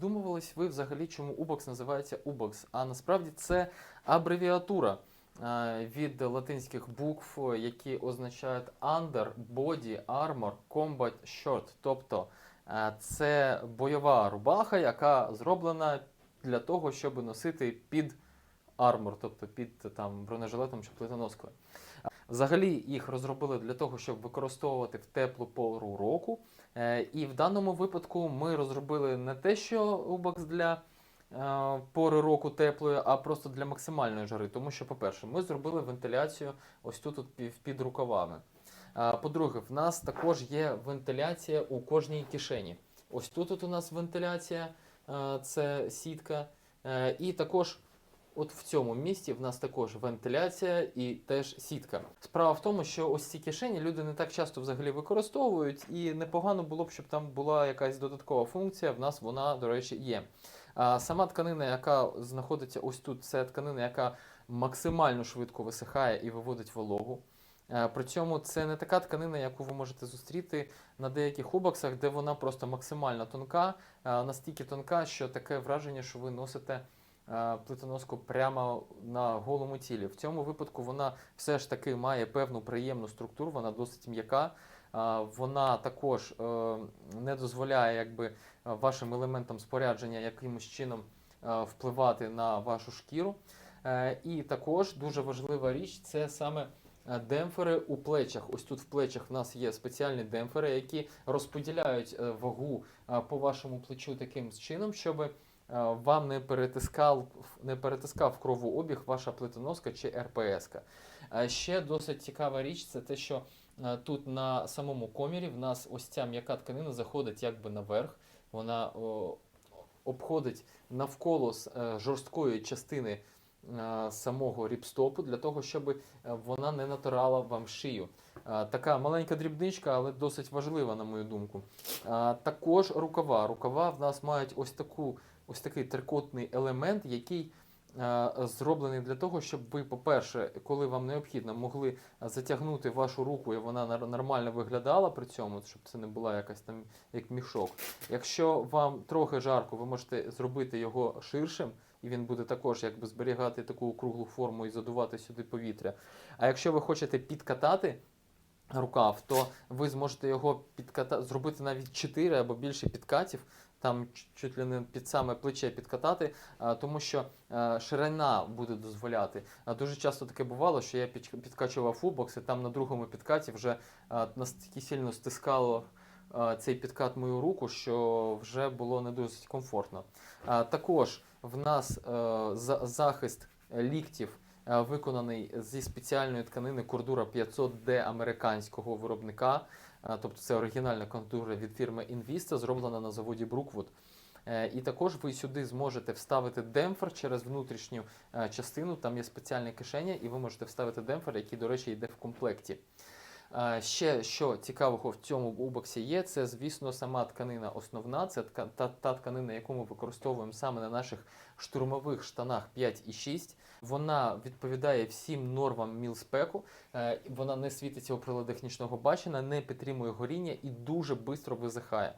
задумувались ви взагалі, чому UBOX називається UBOX? А насправді це абревіатура е, від латинських букв, які означають Under, Body, Armor, Combat Shirt. Тобто е, це бойова рубаха, яка зроблена для того, щоб носити під армор, тобто під там бронежилетом чи плитоноскою. Взагалі їх розробили для того, щоб використовувати в теплу пору року. Е, І в даному випадку ми розробили не те, що UBOX для е, пори року теплої, а просто для максимальної жари. Тому що, по-перше, ми зробили вентиляцію ось тут під, рукавами. По-друге, в нас також є вентиляція у кожній кишені. Ось тут у нас вентиляція, е, це сітка. Е, І також От в цьому місці в нас також вентиляція і теж сітка. Справа в тому, що ось ці кишені люди не так часто взагалі використовують, і непогано було б, щоб там була якась додаткова функція. В нас вона, до речі, є. А сама тканина, яка знаходиться ось тут, це тканина, яка максимально швидко висихає і виводить вологу. Е, При цьому це не така тканина, яку ви можете зустріти на деяких убоксах, де вона просто максимально тонка, настільки тонка, що таке враження, що ви носите плитоноску прямо на голому тілі. В цьому випадку вона все ж таки має певну приємну структуру, вона досить м'яка. Е, Вона також е, не дозволяє якби, е, вашим елементам спорядження якимось чином е, впливати на вашу шкіру. Е, І також дуже важлива річ це саме е, демпфери у плечах. Ось тут в плечах в нас є спеціальні демпфери, які розподіляють е, вагу е, по вашому плечу таким чином, щоб е, вам не перетискав, не перетискав кровообіг ваша плитоноска чи РПС-ка. Е, Ще досить цікава річ це те, що е, тут на самому комірі в нас ось ця м'яка тканина заходить якби наверх. Вона обходить навколо е, жорсткої частини е, самого ріпстопу для того, щоб е, вона не натирала вам шию. Е, Така маленька дрібничка, але досить важлива, на мою думку. Е, Також рукава. Рукава в нас мають ось таку, ось такий трикотний елемент, який е, зроблений для того, щоб ви, по-перше, коли вам необхідно, могли затягнути вашу руку, і вона нормально виглядала при цьому, щоб це не була якась там як мішок. Якщо вам трохи жарко, ви можете зробити його ширшим, і він буде також якби зберігати таку круглу форму і задувати сюди повітря. А якщо ви хочете підкатати рукав, то ви зможете його підката... зробити навіть 4 або більше підкатів, там чуть ли не під саме плече підкатати, тому що е, ширина буде дозволяти. А дуже часто таке бувало, що я підкачував фубокс, і там на другому підкаті вже настільки сильно стискало цей підкат мою руку, що вже було не досить комфортно. Також в нас е, за- захист ліктів е, виконаний зі спеціальної тканини Кордура 500D американського виробника. Тобто це оригінальна контура від фірми Invista, зроблена на заводі Brookwood. Е, І також ви сюди зможете вставити демпфер через внутрішню е, частину. Там є спеціальне кишеня, і ви можете вставити демпфер, який, до речі, йде в комплекті. Е, Ще що цікавого в цьому убоксі є, це, звісно, сама тканина основна. Це та, та тканина, яку ми використовуємо саме на наших штурмових штанах 5 і 6. Вона відповідає всім нормам мілспеку. Вона не світиться у приладах нічного бачення, не підтримує горіння і дуже швидко висихає.